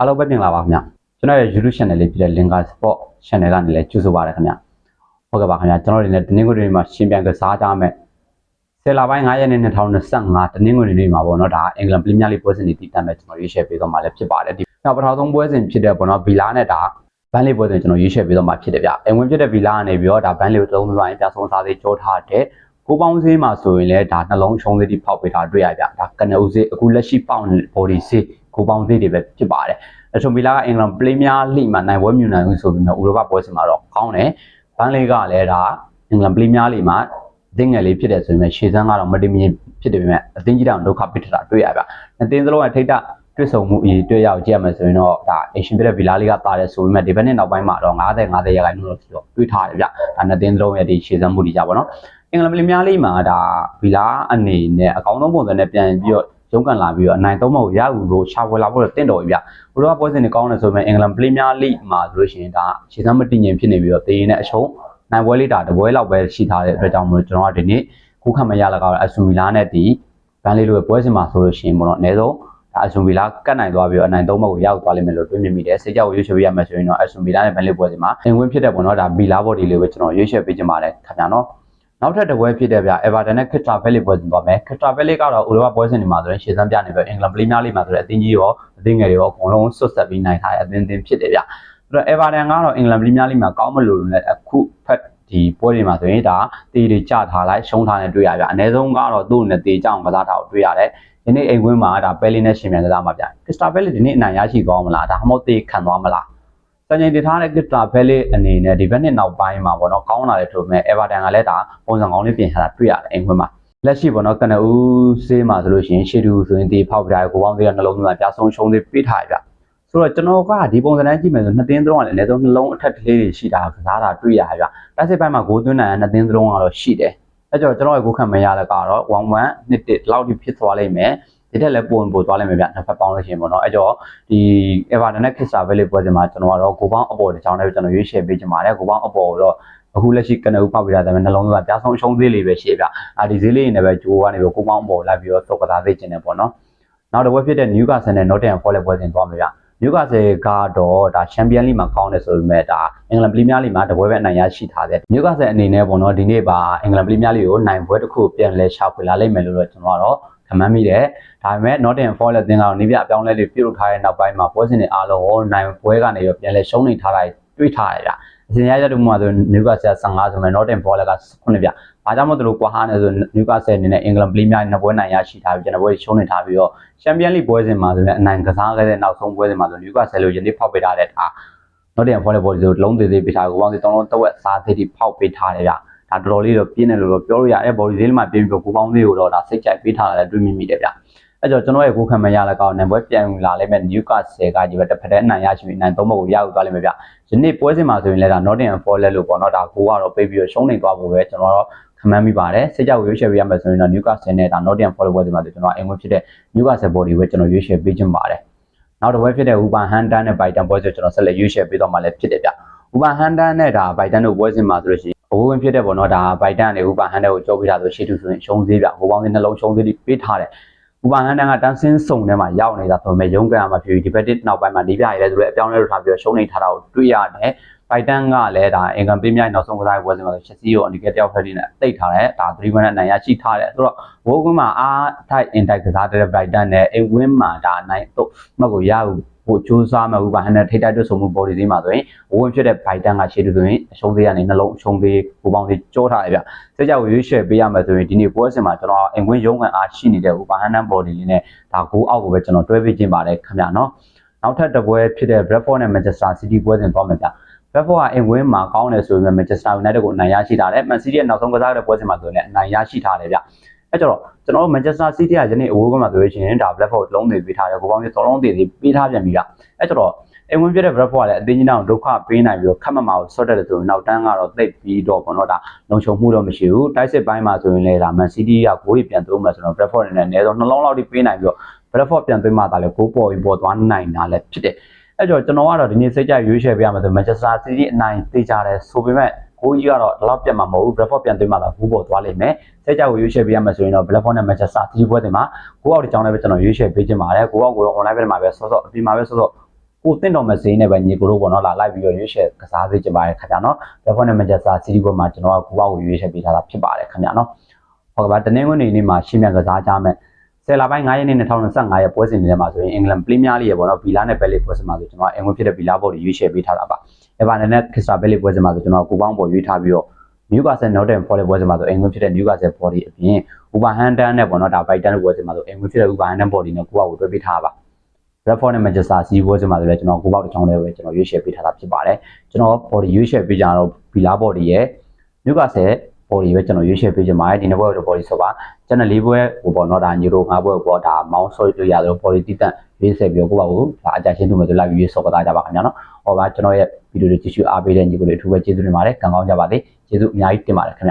အားလုံးပဲပြင်လာပါခင်ဗျကျွန်တော်ရဲ့ YouTube channel လေးဖြစ်တဲ့ Linker Sport channel ကနေလည်းကြိုဆိုပါရခင်ဗျဟုတ်ကဲ့ပါခင်ဗျကျွန်တော်တို့လည်းတနင်္ဂနွေနေ့မှာရှင်ပြန်ကစားကြမယ်ဆယ်လပိုင်း9ရက်နေ့2025တနင်္ဂနွေနေ့မှာပေါ့နော်ဒါအင်္ဂလန်ပရီးမီးယားလိပွဲစဉ်တွေတည်တတ်မဲ့ကျွန်တော်ရွေးချယ်ပေးတော့မှာလည်းဖြစ်ပါတယ်ဒီနောက်ပထမဆုံးပွဲစဉ်ဖြစ်တဲ့ပေါ့နော်ဗီလာနဲ့ဒါဘန်လေးပွဲစဉ်ကျွန်တော်ရွေးချယ်ပေးတော့မှာဖြစ်တယ်ဗျအင်ဝင်ဖြစ်တဲ့ဗီလာကနေပြီးတော့ဒါဘန်လေးကိုသုံးပိုင်းပြဆုံးစားသေးကြောထားတဲ့ကိုပေါင်းစည်းမှာဆိုရင်လည်းဒါနှလုံးချုံသေးတိဖောက်ပေးတာတွေ့ရဗျဒါကနဦးစည်းအခုလက်ရှိပေါင် body စ ည်းကိုပေါင်းစည်းတွေပဲဖြစ်ပါတယ်အထုံဗီလာကအင်္ဂလန်ပရီးမီးယားလိမှာနိုင်ပွဲမြူနိုင်ဘူးဆိုပြီးတော့ဥရောပပွဲစဉ်မှာတော့ကောင်းတယ်ဘန်လေးကလည်းဒါအင်္ဂလန်ပရီးမီးယားလိမှာအသင်းငယ်လေးဖြစ်တယ်ဆိုရင်ရှေ့စမ်းကတော့မတင်မြင်ဖြစ်တယ်ပေမဲ့အသင်းကြီးတောင်ဒုက္ခပစ်ထတာတွေ့ရဗျအသင်းစလုံးကထိတ်တတွေ့ဆုံမှုအရေးတွေ့ရောက်ကြည့်ရမယ်ဆိုရင်တော့ဒါအရှင်ပြတဲ့ဗီလာလေးကတာတယ်ဆိုပေမဲ့ဒီဘက်နဲ့နောက်ပိုင်းမှာတော့90 90ရာခိုင်နှုန်းလို့ဆိုတော့တွေ့ထားတယ်ဗျဒါနှစ်သင်းစလုံးရဲ့ဒီရှေ့စမ်းမှုတွေကြပါတော့အင်္ဂလန်ပရီးမီးယားလိမှာဒါဗီလာအနေနဲ့အကောင်းဆုံးပုံစံနဲ့ပြန်ပြီးတော့ ရုံးကန်လာပြီးတော့အနိုင်သုံးဖို့ရယူလို့ရှာဖွေလာဖို့တော့တင့်တော်ပြီဗျဘုရားပွဲစဉ်တွေကောင်းတယ်ဆိုပေမဲ့အင်္ဂလန်ပရီးမီးယားလိမှာဆိုလို့ရှိရင်ဒါရှေ့စမ်းမတည်ငြိမ်ဖြစ်နေပြီးတော့တေးရင်နဲ့အရှုံးနိုင်ပွဲလေးတာတပွဲလောက်ပဲရှိထားတဲ့အတွက်ကြောင့်မလို့ကျွန်တော်ကဒီနေ့ခုခံမရလာကတော့အဆူမီလာနဲ့ဒီဘန်လေးလိုပဲပွဲစဉ်မှာဆိုလို့ရှိရင်ပေါ့နော်အနည်းဆုံးဒါအဆူမီလာကတ်နိုင်သွားပြီးတော့အနိုင်သုံးဘက်ကိုရောက်သွားလိမ့်မယ်လို့တွေးမြင်မိတယ်စိတ်ကြောက်ရွေးချယ်ပေးရမယ်ဆိုရင်တော့အဆူမီလာနဲ့ဘန်လေးပွဲစဉ်မှာအင်ဝင်ဖြစ်တဲ့ပေါ့နော်ဒါဘီလာဘော်ဒီလေးပဲကျွန်တော်ရွေးချယ်ပေးချင်ပါတယ်ခင်ဗျာနော် နောက်ထပ်တစ်ပွဲဖြစ်တဲ့ဗျ Everton နဲ့ Crystal Palace ပွဲစဉ်သွားမယ် Crystal Palace ကတော့ဥရောပပွဲစဉ်တွေမှာဆိုရင်ရှေ့စမ်းပြနေပြီအင်္ဂလန်ပရီးမီးယားလိမှာဆိုရင်အသင်းကြီးရောအသင်းငယ်တွေရောအကုန်လုံးဆွတ်ဆက်ပြီးနိုင်ထားတဲ့အသင်းသင်းဖြစ်တယ်ဗျအဲ့တော့ Everton ကတော့အင်္ဂလန်ပရီးမီးယားလိမှာကောင်းမလို့လို့လည်းအခုဖက်ဒီပွဲတွေမှာဆိုရင်ဒါတေးတွေကြထားလိုက်ရှုံးထားနေတွေ့ရဗျအနည်းဆုံးကတော့သူ့နဲ့တေးကြောင်ကစားထားကိုတွေ့ရတယ်ဒီနေ့အိမ်ဝင်းမှာဒါပဲလီနဲ့ရှင်မြန်ကစားမှာဗျကစ္စတာဘဲလီဒီနေ့အနိုင်ရရှိသွားမလားဒါမှမဟုတ်တေးခံသွားမလား စံချိန်တင်ထားတဲ့ကစ္စတာဘဲလီအနေနဲ့ဒီဘက်နှစ်နောက်ပိုင်းမှာပေါ့နော်ကောင်းလာတယ်ဆိုပေမဲ့အေဗာတန်ကလည်းဒါပုံစံကောင်းလေးပြင်ထားတာတွေ့ရတယ်အိမ်ဝင်းမှာလက်ရှိပေါ့နော်ကနဦးဆေးမှာဆိုလို့ရှိရင်ရှေ့တူဆိုရင်ဒီဖောက်ပြားကိုပေါင်းသေးတဲ့နှလုံးသွင်းပြဆုံးရှုံးသေးပေးထားရဗျဆိုတော့ကျွန်တော်ကဒီပုံစံတိုင်းကြည့်မယ်ဆိုနှစ်သင်းသလုံးကလည်းအနည်းဆုံးနှလုံးအထက်ကလေးတွေရှိတာကစားတာတွေ့ရဗျတိုက်စစ်ပိုင်းမှာဂိုးသွင်းနိုင်တဲ့နှစ်သင်းသလုံးကတော့ရှိတယ်အဲကြောင့်ကျွန်တော်ရဲ့ကိုခံမရတဲ့ကတော့1 1နှစ်တစ်ဒီလောက်ထိဖြစ်သွားလိမ့်မယ် ဒီထက်လည်းပုံပို့သွားလိမ့်မယ်ဗျနှစ်ဖက်ပေါင်းလို့ရှိရင်ပေါ့နော်အဲကြောင့်ဒီ Everton နဲ့ Crystal Palace ပွဲစဉ်မှာကျွန်တော်ကတော့ကိုပေါင်းအပေါ်တစ်ချောင်းနဲ့ကျွန်တော်ရွေးချယ်ပေးချင်ပါတယ်ကိုပေါင်းအပေါ်တော့အခုလက်ရှိကနဦးဖောက်ပြတာတဲ့နှလုံးသွင်းပြားဆုံးရှုံးသေးလေးပဲရှိဗျအာဒီဈေးလေးနေပဲဂျိုးကနေပြီးကိုပေါင်းအပေါ်လိုက်ပြီးတော့သုတ်ကစားသိချင်တယ်ပေါ့နော်နောက်တစ်ပွဲဖြစ်တဲ့ Newcastle နဲ့ Nottingham Forest ပွဲစဉ်သွားမယ်ဗျနျူကာဆယ်ကတော့ဒါချန်ပီယံလိမှာကောင်းတယ်ဆိုပေမဲ့ဒါအင်္ဂလန်ပရီးမီးယားလိမှာတပွဲပဲအနိုင်ရရှိထားတယ်နျူကာဆယ်အနေနဲ့ပေါ့နော်ဒီနေ့ပါအင်္ဂလန်ပရီးမီးယားလိကိုနိုင်ပွဲတစ်ခုပြန်လဲရှာဖွေလာလိမ့်မယ်လို့တော့ကျွန်တော်ကတော့ ခမမ်းမိတယ်ဒါပေမဲ့ Nottingham Forest လက်သင်းကတော့နေပြအပြောင်းလဲတွေပြုတ်ထားတဲ့နောက်ပိုင်းမှာပွဲစဉ်တွေအားလုံးကိုနိုင်ပွဲကနေရောပြန်လဲရှုံးနေထားတာတွေ့ထားရတာအစဉ်ရရတဲ့မှာဆိုနျူကာဆယ်15ဆိုမဲ့ Nottingham Forest က9ပြ။အားကြောင့်မို့သူတို့ကွာဟာနေဆိုနျူကာဆယ်အနေနဲ့အင်္ဂလန်ပရီးမီးယားနှစ်ပွဲနိုင်ရရှိထားပြီးကျွန်တော်ပွဲရှုံးနေထားပြီးတော့ချန်ပီယံလိပွဲစဉ်မှာဆိုရင်အနိုင်ကစားခဲ့တဲ့နောက်ဆုံးပွဲစဉ်မှာဆိုနျူကာဆယ်လိုယနေ့ဖောက်ပေးထားတဲ့ဒါ Nottingham Forest ဘော်ဒီဆိုလုံးသေးသေးပေးထားကိုပေါင်းစီတောင်းလုံးတဝက်စားသေးတိဖောက်ပေးထားတယ်ဗျ။ ဒါတော်တော်လေးတော့ပြင်းတယ်လို့တော့ပြောလို့ရတယ်ဘော်ဒီသေးလေးမှာပြင်းပြီးတော့ကိုပေါင်းသေးကိုတော့ဒါစိတ်ကြိုက်ပေးထားတယ်တွေ့မိမိတယ်ဗျ။အဲ့တော့ကျွန်တော်ရဲ့ကိုခံမရလည်းကောင်းနေပွဲပြန်လာလိမ့်မယ်နျူကာဆယ်ကကြီးပဲတစ်ဖက်တည်းအနိုင်ရရှိပြီးအနိုင်သုံးဘက်ကိုရယူသွားလိမ့်မယ်ဗျ။ယနေ့ပွဲစဉ်မှာဆိုရင်လည်းဒါ Nottingham Forest လို့ပေါ့နော်ဒါကိုကတော့ပေးပြီးတော့ရှုံးနေသွားဖို့ပဲကျွန်တော်တော့ခမမ်းမိပါတယ်စိတ်ကြောက်ရွေးချယ်ပေးရမယ်ဆိုရင်တော့ Newcastle နဲ့ဒါ Nottingham Forest ပွဲဒီမှာကျွန်တော်အင်ဝင်ဖြစ်တဲ့ Newcastle body ကိုကျွန်တော်ရွေးချယ်ပေးခြင်းပါတယ်နောက်တစ်ပွဲဖြစ်တဲ့ Uber Hunter နဲ့ Brighton ပွဲဆိုကျွန်တော်ဆက်လက်ရွေးချယ်ပေးတော့မှလည်းဖြစ်တယ်ဗျ Uber Hunter နဲ့ဒါ Brighton တို့ပွဲစဉ်မှာဆိုလို့ရှိရင် အဝဝင်ဖြစ်တဲ့ပေါ့နော်ဒါ Brighton နဲ့ Uber Hunter ကိုကြောပေးထားဆိုရှေ့တူဆိုရင်ရှုံးသေးဗျဟိုပေါင်းစင်းနှလုံးရှုံးသေးပြီးပေးထားတယ်ဥပဟန်တန်ကတန်းစင်းစုံထဲမှာရောက်နေတာဆိုပေမဲ့ရုံးကန်မှာဖြစ်ပြီးဒီဘက်တစ်နောက်ပိုင်းမှာဒီပြရဲဆိုတော့အပြောင်းလဲလုပ်ထားပြီးတော့ရှုံးနေထားတာကိုတွေ့ရတယ်ဘိုက်တန်ကလည်းဒါအင်ကန်ပေးမြိုင်နောက်ဆုံးကစားပွဲစဉ်မှာဆိုချက်စီကိုအန်ဒီကက်တယောက်ဖက်တီနဲ့တိတ်ထားတယ်ဒါ3 1နဲ့နိုင်ရရှိထားတယ်ဆိုတော့ဝိုးကွင်းမှာအားထိုက်အင်တိုက်ကစားတဲ့ဘိုက်တန်နဲ့အိမ်ဝင်းမှာဒါနိုင်တော့မှတ်ကိုရဘူးဟို ကြိုးစားမှာဥပဟန်နဲ့ထိတိုက်တွဆုံမှုဘော်ဒီသေးမှာဆိုရင်ဝဝင်ဖြစ်တဲ့ဘိုက်တန်ကရှေ့တူဆိုရင်အရှုံးသေးကနေနှလုံးအရှုံးသေးဘူပေါင်းသေးကြောထားတယ်ဗျစိတ်ကြောက်ရွေးချယ်ပေးရမယ်ဆိုရင်ဒီနေ့ပွဲစဉ်မှာကျွန်တော်အိမ်ဝင်းရုံးကန်အားရှိနေတဲ့ဥပဟန်နန်ဘော်ဒီလေးနဲ့ဒါဂိုးအောက်ကိုပဲကျွန်တော်တွဲပေးခြင်းပါတယ်ခင်ဗျာနော်နောက်ထပ်တစ်ပွဲဖြစ်တဲ့ Bradford နဲ့ Manchester City ပွဲစဉ်သွားမယ်ဗျ Bradford ကအင်ဝင်းမှာကောင်းတယ်ဆိုပေမဲ့ Manchester United ကိုအနိုင်ရရှိထားတယ် Man City ရဲ့နောက်ဆုံးကစားတဲ့ပွဲစဉ်မှာဆိုရင်လည်းအနိုင်ရရှိထားတယ်ဗျ အဲကြတော့ကျွန်တော်တို့ Manchester City ကယနေ့အဝိုးကမှာဆိုရင်ဒါ Bradford လုံးတွေပေးထားတယ်ကိုပေါင်းပြီး3လုံးတွေပေးထားပြန်ပြီဗျအဲကြတော့အင်ဝင်ပြတဲ့ Bradford ကလည်းအတင်းကြီးတောင်ဒုက္ခပေးနိုင်ပြီးတော့ခက်မမှာကိုဆော့တက်တယ်ဆိုရင်နောက်တန်းကတော့သိပ်ပြီးတော့ပေါ့နော်ဒါလုံခြုံမှုတော့မရှိဘူးတိုက်စစ်ပိုင်းမှာဆိုရင်လည်းဒါ Man City ကဂိုးကြီးပြန်သုံးမှဆိုတော့ Bradford အနေနဲ့အနည်းဆုံးနှလုံးလောက်ထိပေးနိုင်ပြီးတော့ Bradford ပြန်သွင်းမှသာလေဂိုးပေါ်ပြီးပေါ်သွားနိုင်တာလည်းဖြစ်တယ်အဲ့တော့ကျွန်တော်ကတော့ဒီနေ့စိတ်ကြရွေးချယ်ပေးရမှာဆို Manchester City အနိုင်သိကြတယ်ဆိုပေမဲ့ ကိုကြီးကတော့ဒီလောက်ပြတ်မှာမဟုတ်ဘူး Bradford ပြန်သွင်းမှသာဂိုးပေါ်သွားလိမ့်မယ်စိတ်ကြကိုရွေးချယ်ပေးရမှာဆိုရင်တော့ Bradford နဲ့ Manchester City ပွဲတင်မှာကိုအောက်ဒီကြောင်းလည်းပဲကျွန်တော်ရွေးချယ်ပေးခြင်းပါတယ်ကိုအောက်ကိုတော့ online ဘက်မှာပဲဆော့ဆော့အပြင်မှာပဲဆော့ဆော့ကိုတင့်တော်မစင်းနဲ့ပဲညီကိုတို့ပေါ့နော်လာလိုက်ပြီးတော့ရွေးချယ်ကစားစေချင်ပါတယ်ခင်ဗျာနော်ဒါဖောနဲ့မန်ချက်စတာစီးတီးပွဲမှာကျွန်တော်ကကူပေါကိုရွေးချယ်ပေးထားတာဖြစ်ပါတယ်ခင်ဗျာနော်ဟုတ်ကဲ့ပါတနင်္ဂနွေနေ့မှာရှင်းမြန်ကစားကြမယ် ဆယ်လပိုင်း9ရက်နေ့2025ရက်ပွဲစဉ်တွေထဲမှာဆိုရင်အင်္ဂလန်ပရီးမီးယားလိရဲ့ပေါ့နော်ဗီလာနဲ့ဘယ်လီပွဲစဉ်မှာဆိုကျွန်တော်အင်္ဂလိပ်ဖြစ်တဲ့ဗီလာဘော်တွေရွေးချယ်ပေးထားတာပါအဲပါနဲ့ခရစ္စတာဘယ်လီပွဲစဉ်မှာဆိုကျွန်တော်ကူပေါင်းပေါ်ရွေးထားပြီးတော့နယူကာဆယ်နော်တန်ဖော်တဲ့ပွဲစဉ်မှာဆိုအင်္ဂလိပ်ဖြစ်တဲ့နယူကာဆယ်ဘော်ဒီအပြင်ဥပါဟန်တန်နဲ့ပေါ့နော်ဒါဘိုက်တန်ပွဲစဉ်မှာဆိုအင်္ဂလိပ်ဖြစ်တဲ့ဥပါဟန်တန်ဘော်ဒီနဲ့ကိုကကိုတွဲပေးထားပါ Redford နဲ့ Manchester City ပွဲစဉ်မှာဆိုလည်းကျွန်တော်ကိုပေါက်တစ်ချောင်းလေးပဲကျွန်တော်ရွေးချယ်ပေးထားတာဖြစ်ပါတယ်ကျွန်တော် body ရွေးချယ်ပေးကြတော့ Villa body ရဲ့ Newcastle body ပဲကျွန်တော်ရွေးချယ်ပေးချင်ပါတယ်ဒီနှစ်ပွဲတော့ body ဆိုပါကျွန်တော်၄ပွဲဟိုပေါ့နော်ဒါညိုတို့၅ပွဲပေါ့ဒါမောင်းဆော့လို့ရတော့ body တိတက်ရွေးဆက်ပြီးတော့ကိုပေါ့ကိုဒါအကြချင်းတူမယ်ဆိုလိုက်ရွေးဆော့ကသားကြပါခင်ဗျာနော်ဟောပါကျွန်တော်ရဲ့ဗီဒီယိုတွေကြည့်ရှုအားပေးတဲ့ညီကိုတွေအထူးပဲကျေးဇူးတင်ပါတယ်ကံကောင်းကြပါစေကျေးဇူးအများကြီးတင်ပါတယ်ခင်ဗျာ